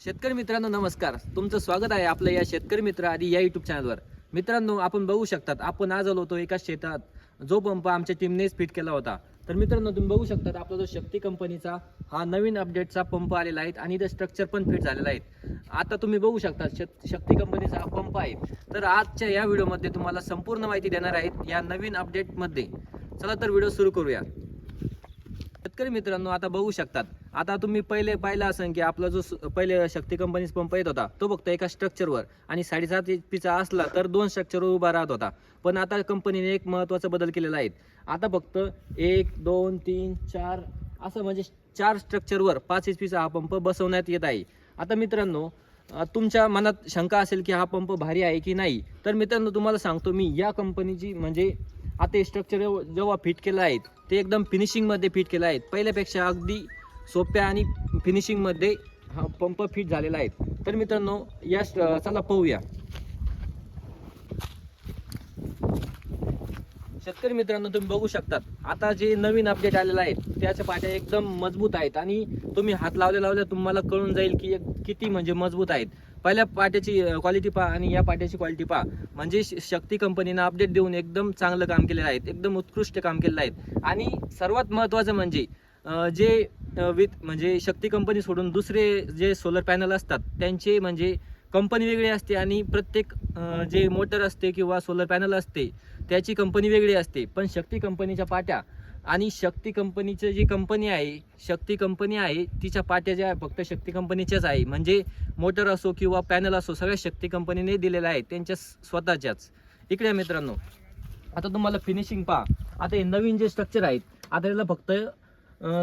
शेतकरी मित्रांनो नमस्कार. तुमचं स्वागत आहे आपलं या शेतकरी मित्र आधी या युट्यूब चॅनलवर मित्रांनो आपण बघू शकतात आपण आज आलो होतो एका शेतात. जो पंप आमच्या टीमनेच फिट केला होता. तर मित्रांनो तुम्ही बघू शकतात आपला जो शक्ती कंपनीचा हा नवीन अपडेटचा पंप आलेला आहे आणि इथं स्ट्रक्चर पण फिट झालेला आहे. आता तुम्ही बघू शकता शक्ती कंपनीचा हा पंप आहे. तर आजच्या या व्हिडिओमध्ये तुम्हाला संपूर्ण माहिती देणार आहेत या नवीन अपडेटमध्ये चला तर व्हिडिओ सुरू करूया. शेतकरी मित्रांनो आता बघू शकतात आता तुम्ही पहिले पाहिलं असं की आपला जो स- पहिले शक्ती कंपनीचा पंप येत होता तो फक्त एका स्ट्रक्चरवर आणि साडेसात एच पीचा असला तर दोन स्ट्रक्चरवर उभा राहत होता. पण आता कंपनीने एक महत्त्वाचा बदल केलेला आहे. आता फक्त एक दोन तीन चार असं म्हणजे चार स्ट्रक्चरवर पाच एच पीचा हा पंप बसवण्यात येत आहे. आता मित्रांनो तुमच्या मनात शंका असेल की हा पंप भारी आहे की नाही तर मित्रांनो तुम्हाला सांगतो मी या कंपनीची म्हणजे आता स्ट्रक्चर जेव्हा फिट केलं आहे ते एकदम फिनिशिंगमध्ये फिट केलं आहे. पहिल्यापेक्षा अगदी सोप्या आणि फिनिशिंगमध्ये हा पंप फिट झालेला आहे. तर मित्रांनो या चला पाहूया. शेतकरी मित्रांनो तुम्ही बघू शकतात. आता जे नवीन अपडेट आलेलं आहे त्याच्या पाट्या एकदम मजबूत आहेत आणि तुम्ही हात लावल्या लावल्या तुम्हाला कळून जाईल की एक किती म्हणजे मजबूत आहेत. पहिल्या पाट्याची क्वालिटी पहा आणि या पाट्याची क्वालिटी पहा. म्हणजे श- शक्ती कंपनीनं अपडेट देऊन एकदम चांगलं काम केलेलं आहे एकदम उत्कृष्ट काम केलेलं आहे. आणि सर्वात महत्त्वाचं म्हणजे जे विथ म्हणजे शक्ती कंपनी सोडून दुसरे जे सोलर पॅनल असतात त्यांचे म्हणजे कंपनी वेगळी असते आणि प्रत्येक जे मोटर असते किंवा सोलर पॅनल असते त्याची कंपनी वेगळी असते. पण शक्ती कंपनीच्या पाट्या आणि शक्ती कंपनीचं जी कंपनी आहे शक्ती कंपनी आहे तिच्या पाट्या ज्या आहे, फक्त शक्ती कंपनीच्याच आहे. म्हणजे मोटर असो किंवा पॅनल असो सगळ्या शक्ती कंपनीने दिलेल्या आहे त्यांच्या स्वतःच्याच. इकडे मित्रांनो. आता तुम्हाला फिनिशिंग पहा. आता हे नवीन जे स्ट्रक्चर आहेत आता याला फक्त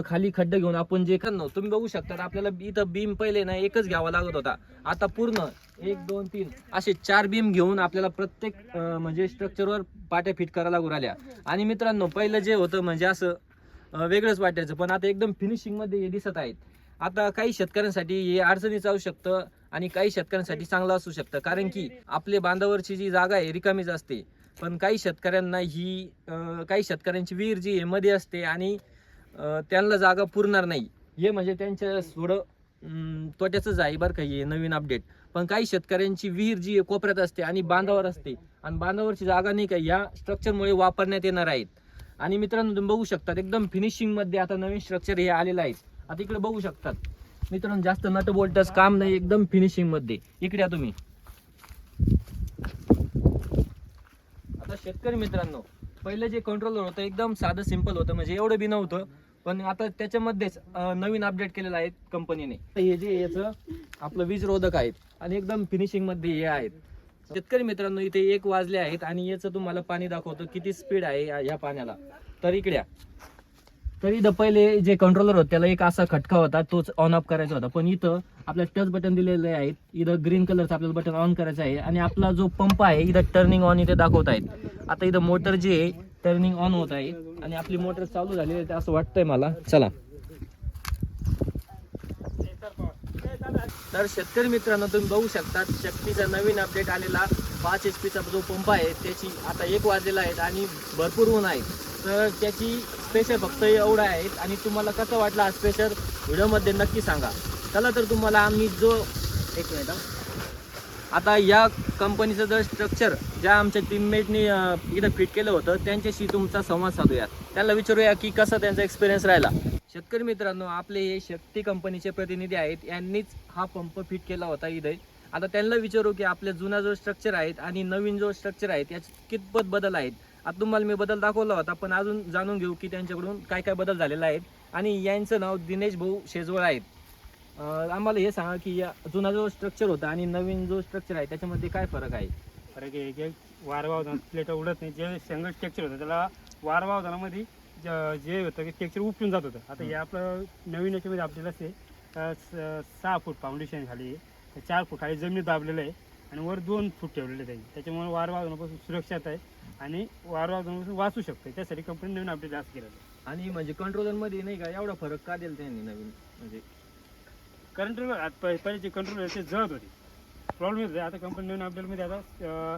खाली खड्ड घेऊन आपण जे करणार तुम्ही बघू शकता आपल्याला इथं बीम पहिले ना एकच घ्यावा लागत होता. आता पूर्ण एक दोन तीन असे चार बीम घेऊन आपल्याला प्रत्येक म्हणजे स्ट्रक्चरवर पाट्या फिट करायला लागू राहिल्या. आणि मित्रांनो पहिलं जे होतं म्हणजे असं वेगळंच वाटायचं पण आता एकदम फिनिशिंगमध्ये हे दिसत आहेत. आता काही शेतकऱ्यांसाठी हे अडचणीच असू शकतं आणि काही शेतकऱ्यांसाठी चांगलं असू शकतं. कारण की आपले बांधावरची जी जागा आहे रिकामीच असते. पण काही शेतकऱ्यांना ही काही शेतकऱ्यांची विहीर जी आहे मध्ये असते आणि त्यांना जागा पुरणार नाही. हे म्हणजे त्यांच्या थोडं तोट्याचंच आहे बरं का हे नवीन अपडेट पण काही शेतकऱ्यांची विहीर जी कोपऱ्यात असते आणि बांधावर असते. आणि बांधावरची जागा नाही का या स्ट्रक्चरमुळे वापरण्यात येणार आहेत. आणि मित्रांनो तुम्ही बघू शकतात एकदम फिनिशिंगमध्ये आता नवीन स्ट्रक्चर हे आलेलं आहे. आता इकडे बघू शकतात. मित्रांनो जास्त नट बोल्टच काम नाही एकदम फिनिशिंगमध्ये इकडे या तुम्ही. आता शेतकरी मित्रांनो पहिलं जे कंट्रोलर होतं एकदम साधं सिंपल होतं. म्हणजे एवढं बी नव्हतं. पण आता त्याच्यामध्येच अं, नवीन अपडेट केलेलं आहे कंपनीने हे जे याचं आपलं वीज रोधक आहेत आणि एकदम फिनिशिंगमध्ये हे आहेत. शेतकरी मित्रांनो इथे एक वाजले आहेत आणि याचं तुम्हाला पाणी दाखवतो किती स्पीड आहे या- या पाण्याला. तर इकड्या तर इथं पहिले जे कंट्रोलर होतं त्याला एक असा खटका होता तोच ऑन ऑफ करायचा होता. पण इथं आपल्याला टच बटन दिलेले आहेत. इथं ग्रीन कलरचं आपल्याला बटन ऑन करायचं आहे. आणि आपला जो पंप आहे इथं टर्निंग ऑन इथे दाखवत आहेत आता इथं मोटर जी आहे टर्निंग ऑन होत आहे. आणि आपली मोटर चालू झाली आहे असं वाटतंय मला. चला. तर शेतकरी मित्रांनो तुम्ही बघू शकता शक्तीचा नवीन अपडेट आलेला पाच एच पीचा जो पंप आहे त्याची आता एक वाजलेला आहे आणि भरपूर ऊन आहे. तर त्याची स्पेशल फक्त एवढा आहेत आणि तुम्हाला कसं वाटलं हा स्पेशल व्हिडिओमध्ये नक्की सांगा. चला तर तुम्हाला आम्ही जो एक मिनिट आता या कंपनीचं जर स्ट्रक्चर ज्या आमच्या टीममेटनी इथं फिट केलं होतं त्यांच्याशी तुमचा संवाद साधूया त्यांना विचारूया की कसा त्यांचा एक्सपिरियन्स राहिला. शेतकरी मित्रांनो आपले हे शक्ती कंपनीचे प्रतिनिधी आहेत. यांनीच हा पंप फिट केला होता इथे. आता त्यांना विचारू की आपल्या जुना जो स्ट्रक्चर आहेत आणि नवीन जो स्ट्रक्चर आहेत त्यात कितपत बदल आहेत. आता तुम्हाला मी बदल दाखवला होता पण अजून जाणून घेऊ की त्यांच्याकडून काय काय बदल झालेला आहेत. आणि यांचं नाव दिनेश भाऊ शेजवळ आहेत. आम्हाला हे सांगा की या जुना जो स्ट्रक्चर होता आणि नवीन जो स्ट्रक्चर आहे त्याच्यामध्ये काय फरक आहे? आहे की वारवा होताना प्लेट उडत नाही जे सिंगल टेक्चर होतं त्याला वारवा होताना मध्ये ज- जे होतं की टेक्चर उपटून जात होतं. आता हे आपलं नवीन याच्यामध्ये आपल्याला अं, स- सहा फूट फाउंडेशन खाली आहे चार फूट खाली जमिनीत दाबलेलं आहे आणि वर दोन फूट ठेवलेले आहे त्यांनी त्याच्यामुळे वारवा होण्यापासून सुरक्षित आहे आणि वारवा होण्यापासून वाचू शकते त्यासाठी कंपनी नवीन अपडेट जास्त केलं आहे. आणि म्हणजे कंट्रोलरमध्ये नाही का एवढा फरक का दिला त्यांनी नवीन? म्हणजे कंट्रोलर पहिले जे कंट्रोलर ते जळत होते. प्रॉब्लेम येत आता कंपनी नवीन अपडेटमध्ये आता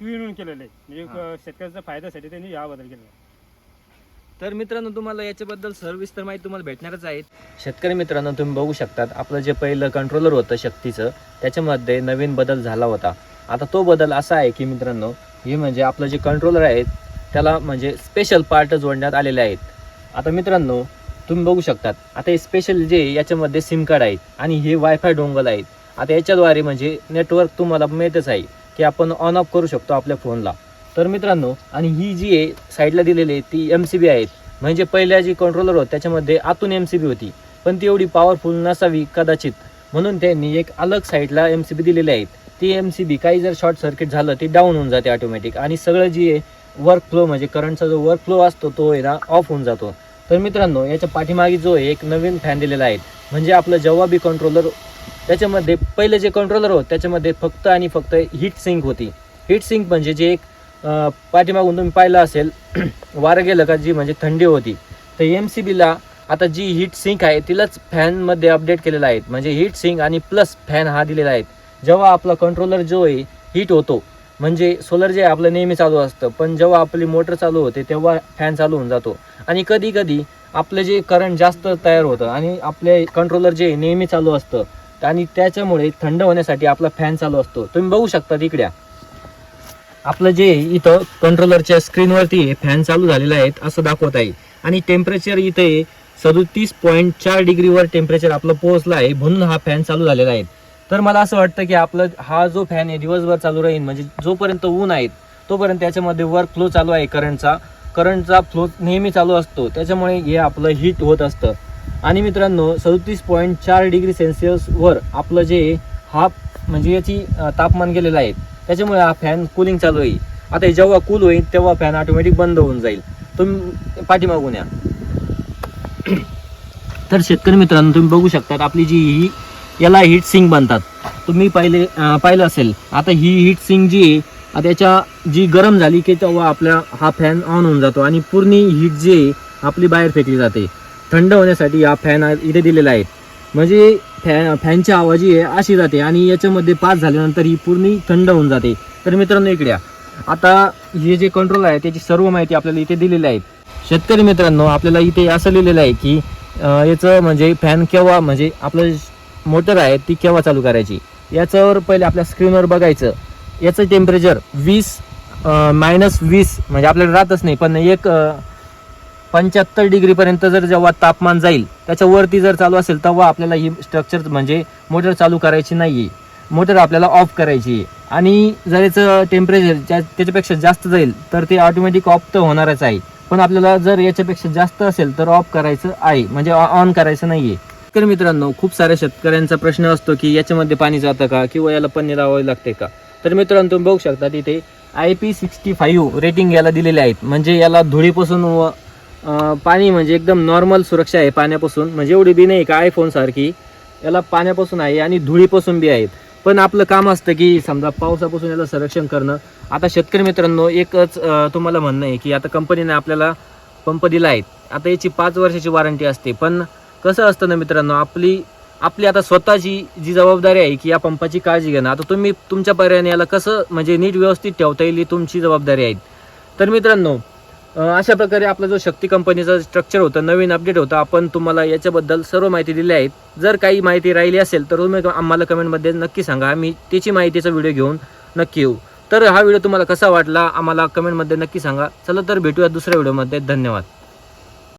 टू इन वन केलेलं आहे. म्हणजे. अं, शेतकऱ्याचा फायद्यासाठी त्यांनी हा बदल केलेला आहे. तर मित्रांनो तुम्हाला याच्याबद्दल सविस्तर माहिती तुम्हाला भेटणारच आहे. शेतकरी मित्रांनो तुम्ही बघू शकतात आपलं जे पहिलं कंट्रोलर होतं शक्तीचं त्याच्यामध्ये नवीन बदल झाला होता. आता तो बदल असा आहे की मित्रांनो हे म्हणजे आपलं जे कंट्रोलर आहे त्याला म्हणजे स्पेशल पार्ट जोडण्यात आलेले आहेत. आता मित्रांनो तुम्ही बघू शकतात आता हे स्पेशल जे याच्यामध्ये सिम कार्ड आहेत आणि हे वायफाय डोंगल आहेत. आता याच्याद्वारे म्हणजे नेटवर्क तुम्हाला माहीतच आहे की आपण ऑन ऑफ करू शकतो आपल्या फोनला तर मित्रांनो आणि ही जी आहे साईडला दिलेली आहे ती एम सी बी आहेत. म्हणजे पहिल्या जी कंट्रोलर होत त्याच्यामध्ये आतून एम सी बी होती. पण ती एवढी पॉवरफुल नसावी कदाचित. म्हणून त्यांनी एक अलग साईडला एम सी बी दिलेली आहेत. ती एम सी बी काही जर शॉर्ट सर्किट झालं ती डाऊन होऊन जाते ऑटोमॅटिक आणि सगळं जी आहे वर्क फ्लो म्हणजे करंटचा जो वर्क फ्लो असतो तो आहे ना ऑफ होऊन जातो. तर मित्रांनो याच्या पाठीमागे जो आहे एक नवीन फॅन दिलेला आहे. म्हणजे आपलं जेव्हा बी कंट्रोलर त्याच्यामध्ये पहिले जे कंट्रोलर होत त्याच्यामध्ये फक्त आणि फक्त हीट सिंक होती. हीट सिंक म्हणजे जे एक पाठीमागून तुम्ही पाहिलं असेल वारं गेलं का जी म्हणजे थंडी होती तर एम सी बीला आता जी हीट सिंक आहे तिलाच फॅनमध्ये अपडेट केलेलं आहे. म्हणजे हीट सिंक आणि प्लस फॅन हा दिलेला आहे. जेव्हा आपला कंट्रोलर जो आहे हीट होतो. म्हणजे सोलर जे आपलं नेहमी चालू असतं. पण जेव्हा आपली मोटर चालू होते तेव्हा फॅन चालू होऊन जातो. आणि कधी कधी आपलं जे करंट जास्त तयार होतं आणि आपले कंट्रोलर जे नेहमी चालू असतं आणि त्याच्यामुळे थंड होण्यासाठी आपला फॅन चालू असतो. तुम्ही बघू शकता तिकड्या. आपलं जे इथं कंट्रोलरच्या स्क्रीनवरती फॅन चालू झालेला आहे असं दाखवत आहे. आणि टेम्परेचर इथे सदोतीस पॉईंट चार डिग्रीवर टेम्परेचर आपलं पोहोचलं आहे म्हणून हा फॅन चालू झालेला आहे. तर मला असं वाटतं की आपलं हा जो फॅन आहे दिवसभर चालू राहील म्हणजे जोपर्यंत ऊन आहे तोपर्यंत त्याच्यामध्ये वर्क फ्लो चालू आहे करंटचा करंटचा फ्लो नेहमी चालू असतो. त्याच्यामुळे हे आपलं हीट होत असतं. आणि मित्रांनो सदतीस पॉईंट चार डिग्री सेल्सिअसवर आपलं जे हा म्हणजे याची तापमान गेलेलं आहे त्याच्यामुळे हा फॅन कुलिंग चालू होईल. आता हे जेव्हा कूल होईल तेव्हा फॅन ऑटोमॅटिक बंद होऊन जाईल. तुम्ही पाठीमागून या. तर शेतकरी मित्रांनो तुम्ही बघू शकतात आपली जी ही याला हीट सिंग बनतात. तुम्ही पाहिले पाहिलं असेल आता ही हीट सिंग जी आहे आता याच्या जी गरम झाली की तेव्हा आपला हा फॅन ऑन होऊन जातो आणि पूर्ण हीट जी आहे आपली बाहेर फेकली जाते. थंड होण्यासाठी हा फॅन इथे दिलेला आहे. म्हणजे फॅन फॅनची आवाज ही अशी जाते. आणि याच्यामध्ये पास झाल्यानंतर ही पूर्ण थंड होऊन जाते. तर मित्रांनो इकडे आता हे जे कंट्रोल आहे त्याची सर्व माहिती आपल्याला इथे दिलेली आहे. शेतकरी मित्रांनो आपल्याला इथे असं लिहिलेलं आहे की याचं म्हणजे फॅन केव्हा म्हणजे आपलं मोटर आहे ती केव्हा चालू करायची? याच्यावर पहिले आपल्या स्क्रीनवर बघायचं. याचं टेम्परेचर वीस मायनस वीस म्हणजे आपल्याला राहतच नाही पण एक पंच्याहत्तर डिग्रीपर्यंत जर जेव्हा तापमान जाईल त्याच्यावरती जर चालू असेल तेव्हा आपल्याला ही स्ट्रक्चर म्हणजे मोटर चालू करायची नाही आहे मोटर आपल्याला ऑफ करायची आहे. आणि जर याचं टेम्परेचर त्याच्यापेक्षा जास्त जाईल तर ते ऑटोमॅटिक ऑफ तर होणारच आहे. पण आपल्याला जर याच्यापेक्षा जास्त असेल तर ऑफ करायचं आहे. म्हणजे ऑन करायचं नाही आहे तर मित्रांनो खूप साऱ्या शेतकऱ्यांचा प्रश्न असतो की याच्यामध्ये पाणी जातं का किंवा याला पन्नी लावावी लागते का? तर मित्रांनो तुम्ही बघू शकता तिथे I P sixty five rating याला दिलेले आहेत. म्हणजे याला धुळीपासून व पाणी म्हणजे एकदम नॉर्मल सुरक्षा आहे पाण्यापासून. म्हणजे एवढी बी नाही का आयफोन सारखी. याला पाण्यापासून आहे आणि धुळीपासून बी आहेत. पण आपलं काम असतं की समजा पावसापासून याला संरक्षण करणं. आता शेतकरी मित्रांनो एकच तुम्हाला म्हणणं आहे की आता कंपनीने आपल्याला पंप दिला आहे. आता याची पाच वर्षाची वॉरंटी असते. पण कसं असतं ना मित्रांनो आपली आपली आता स्वतःची जी जबाबदारी आहे की या पंपाची काळजी घेणं. आता तुम्ही तुमच्या पर्यायाने याला कसं म्हणजे नीट व्यवस्थित ठेवता येईल ही तुमची जबाबदारी आहे. तर मित्रांनो अशा प्रकारे आपला जो शक्ती कंपनीचं स्ट्रक्चर होतं नवीन अपडेट होतं आपण तुम्हाला याच्याबद्दल सर्व माहिती दिली आहे. जर काही माहिती राहिली असेल तर तुम्ही आम्हाला कमेंटमध्ये नक्की सांगा. आम्ही त्याची माहितीचा व्हिडिओ घेऊन नक्की येऊ. तर हा व्हिडिओ तुम्हाला कसा वाटला आम्हाला कमेंटमध्ये नक्की सांगा. चला तर भेटूया दुसऱ्या व्हिडिओमध्ये धन्यवाद.